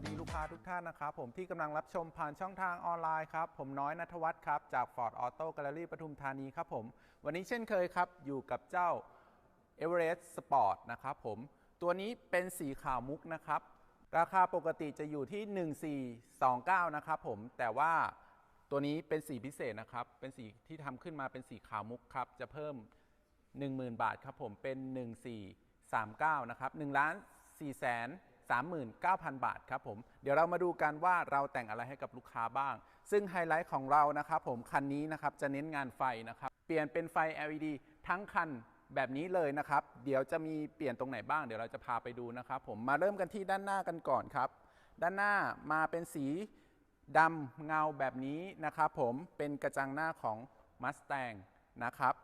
วัสดีลูกค้าทุกท่านนะครับ ผมที่กำลังรับชมผ่านช่องทางออนไลน์ครับ ผมน้อยนัทวัฒน์ครับจาก Ford Auto Gallery ปทุมธานีครับผม วันนี้เช่นเคยครับ อยู่กับเจ้า Everest Sport นะครับผม ตัวนี้เป็นสีขาวมุกนะครับ ราคาปกติจะอยู่ที่ 1429 นะครับผม แต่ว่าตัวนี้เป็นสีพิเศษนะครับ เป็นสีที่ทำขึ้นมาเป็นสีขาวมุกครับ จะเพิ่ม 10,000 บาทครับผมเป็น 1439 นะครับ1ล้าน4แสน 39,000 บาทครับผม เดี๋ยวเรามาดูกันว่าเราแต่งอะไรให้กับลูกค้าบ้าง ซึ่งไฮไลท์ของเรานะครับผมคันนี้นะครับจะเน้นงานไฟนะครับ เปลี่ยนเป็นไฟ LED ทั้งคันแบบนี้เลยนะครับ เดี๋ยวจะมีเปลี่ยนตรงไหนบ้าง เดี๋ยวเราจะพาไปดูนะครับผม มาเริ่มกันที่ด้านหน้ากันก่อนครับ ด้านหน้ามาเป็นสีดำเงาแบบนี้นะครับผม เป็นกระจังหน้าของ Mustang นะครับ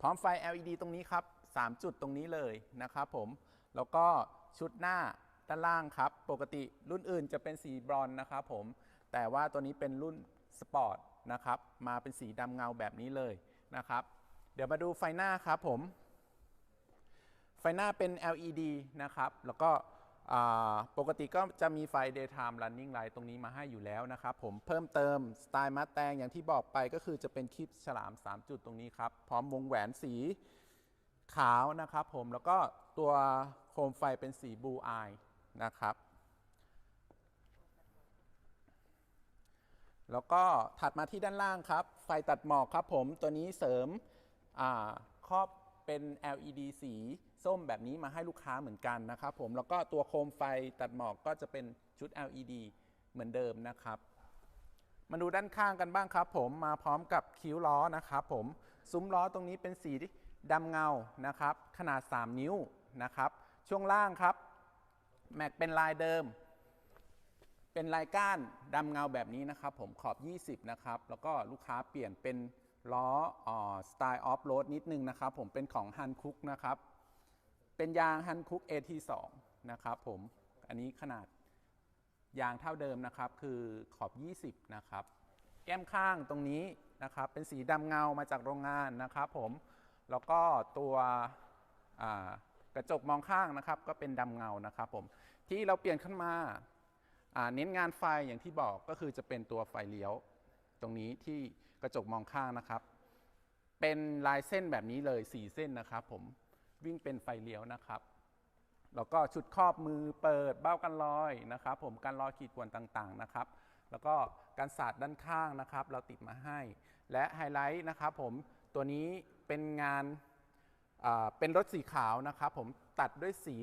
พร้อมไฟ LED ตรงนี้ครับ 3 จุดตรงนี้เลยนะครับผม แล้วก็ชุดหน้า ด้านล่างครับ ปกติรุ่นอื่นจะเป็นสีบรอนนะครับผม แต่ว่าตัวนี้เป็นรุ่นสปอร์ตนะครับ มาเป็นสีดำเงาแบบนี้เลยนะครับ เดี๋ยวมาดูไฟหน้าครับผม ไฟหน้าเป็น LED นะครับ แล้วก็ปกติก็จะมีไฟ daytime running light ตรงนี้มาให้อยู่แล้วนะครับผมเพิ่มเติมสไตล์มาแตงอย่างที่บอกไปก็คือจะเป็นคลิปฉลาม 3 จุดตรงนี้ครับ พร้อมวงแหวนสีขาวนะครับผมแล้วก็ตัวโคมไฟเป็นสีบลูอาย นะครับ แล้วก็ถัดมาที่ด้านล่างครับ ไฟตัดหมอกครับผมตัวนี้เสริมครอบเป็น LED สีส้มแบบนี้มาให้ลูกค้าเหมือนกันนะครับผมแล้วก็ตัวโคมไฟตัดหมอกก็จะเป็นชุด LED เหมือนเดิมนะครับ มาดูด้านข้างกันบ้างครับ ผมมาพร้อมกับคิ้วล้อนะครับผมซุ้มล้อตรงนี้เป็นสีดำเงานะครับ ขนาด 3 นิ้วนะครับ ช่วงล่างครับ แม็กเป็นลายเดิม เป็นลายก้านดำเงาแบบนี้นะครับ ผมขอบ 20 นะครับ แล้วก็ลูกค้าเปลี่ยนเป็นล้อสไตล์ออฟโรดนิดนึงนะครับ ผมเป็นของฮันคุกนะครับ เป็นยางฮันคุก AT2 นะครับผมอันนี้ขนาดยางเท่าเดิมนะครับ คือขอบ 20 นะครับ แก้มข้างตรงนี้นะครับ เป็นสีดำเงามาจากโรงงานนะครับ ผมแล้วก็ตัวอ่า กระจกมองข้างนะครับ ก็เป็นดำเงานะครับผมที่เราเปลี่ยนขึ้นมาเน้นงานไฟอย่างที่บอกก็คือจะเป็นตัวไฟเลี้ยว ตรงนี้ที่กระจกมองข้างนะครับ เป็นลายเส้นแบบนี้เลย 4 เส้นนะครับ ผมวิ่งเป็นไฟเลี้ยวนะครับแล้วก็ชุดครอบมือเปิดเบ้ากันรอยนะครับ ผมการรอยขีดข่วนต่างๆนะครับ แล้วก็การสาดด้านข้างนะครับ เราติดมาให้ และไฮไลท์นะครับ ผมตัวนี้เป็นงาน เป็นรถสีขาวนะครับ ผมตัดด้วยสี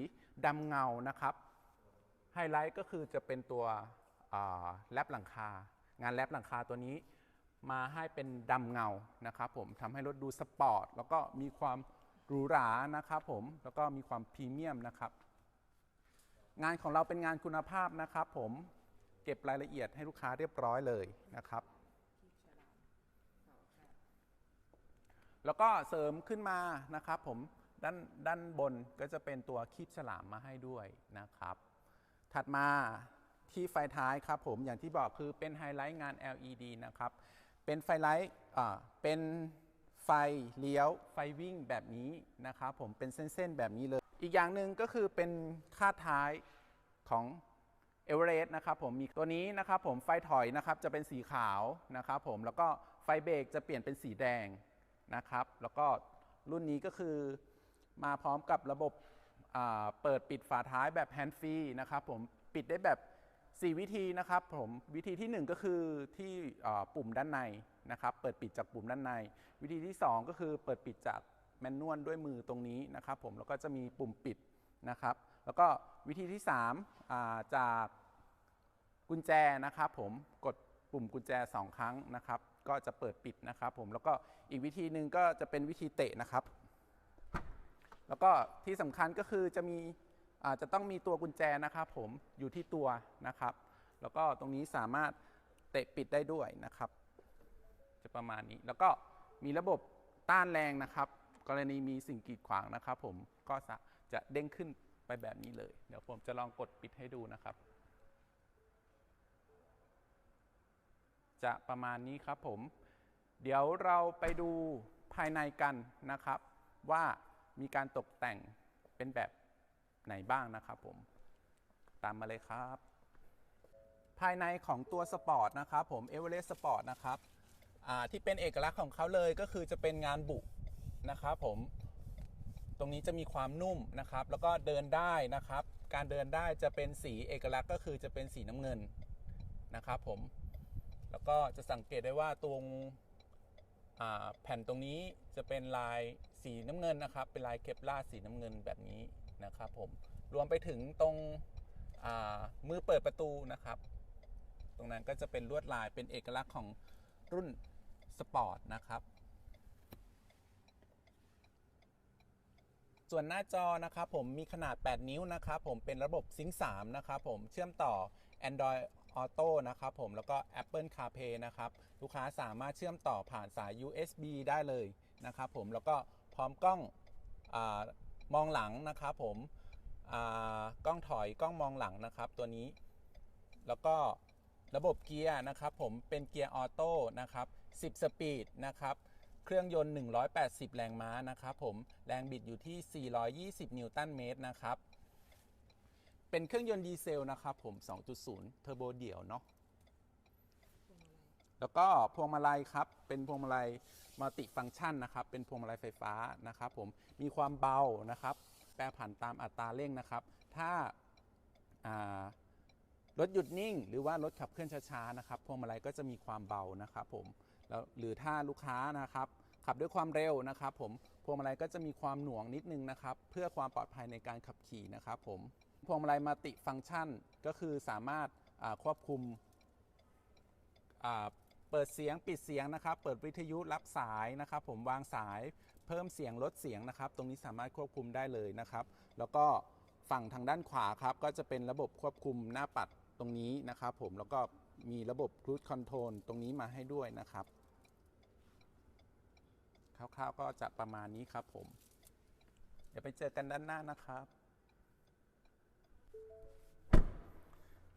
ดำเงานะครับไฮไลท์ก็คือจะเป็นตัวแรปหลังคา งานแรปหลังคาตัวนี้มาให้เป็นดำเงานะครับผมทำให้รถดูสปอร์ตแล้วก็มีความหรูหรานะครับผมแล้วก็มีความพรีเมียมนะครับ งานของเราเป็นงานคุณภาพนะครับ ผมเก็บรายละเอียดให้ลูกค้าเรียบร้อยเลยนะครับ แล้วก็เสริมขึ้นมานะครับผมด้านด้านบนก็จะเป็นตัวคีบฉลามมาให้ด้วยนะครับ ถัดมาที่ไฟท้ายครับผมอย่างที่บอกคือเป็นไฮไลท์งาน LED นะครับ เป็นไฟไลท์เป็นไฟเลี้ยวไฟวิ่งแบบนี้นะครับผมเป็นเส้นๆแบบนี้เลย อีกอย่างหนึ่งก็คือเป็นค่าท้ายของเอเวอเรสต์นะครับผมมีตัวนี้นะครับผมไฟถอยนะครับจะเป็นสีขาวนะครับผมแล้วก็ไฟเบรกจะเปลี่ยนเป็นสีแดง นะครับ แล้วก็รุ่นนี้ก็คือมาพร้อมกับระบบเปิดปิดฝาท้ายแบบแฮนด์ฟรีนะครับผมปิดได้แบบ 4 วิธีนะครับผมวิธีที่ 1 ก็คือที่ปุ่มด้านในนะครับเปิดปิดจากปุ่มด้านใน วิธีที่ 2 ก็คือเปิดปิดจากแมนนวลด้วยมือตรงนี้นะครับผมแล้วก็จะมีปุ่มปิดนะครับ แล้วก็วิธีที่3าจากกุญแจนะครับผมกด ปุ่มกุญแจ 2 ครั้งนะครับ ก็จะเปิดปิดนะครับผมแล้วก็อีกวิธีหนึ่งก็จะเป็นวิธีเตะนะครับ แล้วก็ที่สำคัญก็คือจะมีอาจจะต้องมีตัวกุญแจนะครับ ผมอยู่ที่ตัวนะครับ แล้วก็ตรงนี้สามารถเตะปิดได้ด้วยนะครับ จะประมาณนี้แล้วก็มีระบบต้านแรงนะครับ กรณีมีสิ่งกีดขวางนะครับ ผมก็จะเด้งขึ้นไปแบบนี้เลย เดี๋ยวผมจะลองกดปิดให้ดูนะครับ จะประมาณนี้ครับผม เดี๋ยวเราไปดูภายในกันนะครับ ว่ามีการตกแต่งเป็นแบบไหนบ้างนะครับผม ตามมาเลยครับ ภายในของตัวสปอร์ตนะครับผมเอเวอเรสต์สปอร์ตนะครับที่เป็นเอกลักษณ์ของเขาเลยก็คือจะเป็นงานบุนะครับผมตรงนี้จะมีความนุ่มนะครับ แล้วก็เดินได้นะครับ การเดินได้จะเป็นสีเอกลักษณ์ก็คือจะเป็นสีน้ำเงินนะครับผม แล้วก็จะสังเกตได้ว่าตรงแผ่นตรงนี้จะเป็นลายสีน้ำเงินนะครับ เป็นลายเคปลาร์สีน้ำเงินแบบนี้นะครับผมรวมไปถึงตรงมือเปิดประตูนะครับ ตรงนั้นก็จะเป็นลวดลายเป็นเอกลักษณ์ของรุ่นสปอร์ตนะครับ ส่วนหน้าจอนะครับผมมีขนาด 8 นิ้วนะครับ ผมเป็นระบบซิงค์3นะครับผมเชื่อมต่อ Android Auto นะครับผมแล้วก็ Apple CarPlay นะครับ ลูกค้าสามารถเชื่อมต่อผ่านสาย USB ได้เลยนะครับผมแล้วก็พร้อมกล้องอมองหลังนะครับผมกล้องถอยกล้องมองหลังนะครับ ตัวนี้ แล้วก็ระบบเกียร์นะครับผมเป็นเกียร์ออโต้นะครับ 10 สปีดนะครับ เครื่องยนต์ 180 แรงม้านะครับผมแรงบิดอยู่ที่ 420 นิวตันเมตรนะครับ เป็นเครื่องยนต์ดีเซลนะครับผม 2.0 เทอร์โบเดี่ยวเนาะ แล้วก็พวงมาลัยครับ เป็นพวงมาลัยมัลติฟังก์ชันนะครับ เป็นพวงมาลัยไฟฟ้านะครับผม มีความเบานะครับ แปรผันตามอัตราเร่งนะครับ ถ้าอ่ารถหยุดนิ่ง หรือว่ารถขับเคลื่อนช้าๆนะครับ พวงมาลัยก็จะมีความเบานะครับผม แล้วหรือถ้าลูกค้านะครับขับด้วยความเร็วนะครับผม พวงมาลัยก็จะมีความหน่วงนิดนึงนะครับ เพื่อความปลอดภัยในการขับขี่นะครับผมพ วงมาลัยมัลติฟังก์ชัน ก็คือสามารถควบคุมเปิดเสียงปิดเสียงนะครับ เปิดวิทยุรับสายนะครับ ผมวางสายเพิ่มเสียงลดเสียงนะครับ ตรงนี้สามารถควบคุมได้เลยนะครับ แล้วก็ฝั่งทางด้านขวาครับ ก็จะเป็นระบบควบคุมหน้าปัดตรงนี้นะครับผมแล้วก็มีระบบ Cruise Control ตรงนี้มาให้ด้วยนะครับคร่าวๆก็จะประมาณนี้ครับผม เดี๋ยวไปเจอกันด้านหน้านะครับ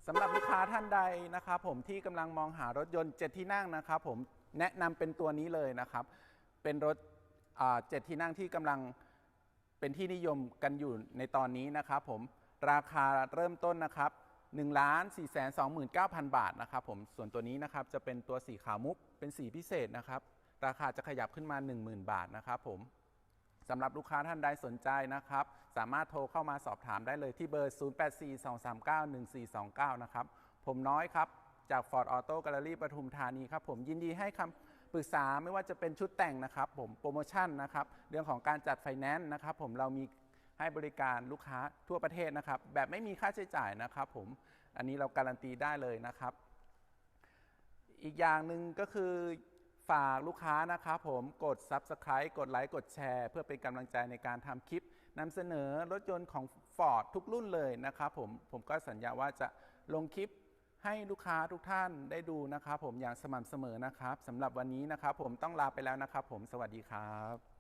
สำหรับลูกค้าท่านใดนะครับผมที่กำลังมองหารถยนต์ 7 ที่นั่งนะครับผมแนะนำเป็นตัวนี้เลยนะครับ เป็นรถอ่า7ที่นั่งที่กำลังเป็นที่นิยมกันอยู่ในตอนนี้นะครับผมราคาเริ่มต้นนะครับ1 4 2 9 0 0 0 บาทนะครับผมส่วนตัวนี้นะครับจะเป็นตัวสีขาวมุกเป็นสีพิเศษนะครับ ราคาจะขยับขึ้นมา 10,000 บาทนะครับผม สำหรับลูกค้าท่านใดสนใจนะครับ สามารถโทรเข้ามาสอบถามได้เลยที่เบอร์ 0842391429 นะครับ ผมน้อยครับ จาก Ford Auto Gallery ปทุมธานีครับ ผมยินดีให้คำปรึกษาไม่ว่าจะเป็นชุดแต่งนะครับ ผมโปรโมชั่นนะครับ เรื่องของการจัดไฟแนนซ์นะครับ ผมเรามีให้บริการลูกค้าทั่วประเทศนะครับ แบบไม่มีค่าใช้จ่ายนะครับ ผมอันนี้เราการันตีได้เลยนะครับ อีกอย่างหนึ่งก็คือ ฝากลูกค้านะครับผมกด Subscribe กดไลค์กดแชร์ เพื่อเป็นกำลังใจในการทำคลิปนำเสนอรถยนต์ของ Ford ทุกรุ่นเลยนะครับผมผมก็สัญญาว่าจะลงคลิปให้ลูกค้าทุกท่านได้ดูนะครับผมอย่างสม่ำเสมอนะครับสำหรับวันนี้นะครับผมต้องลาไปแล้วนะครับผมสวัสดีครับ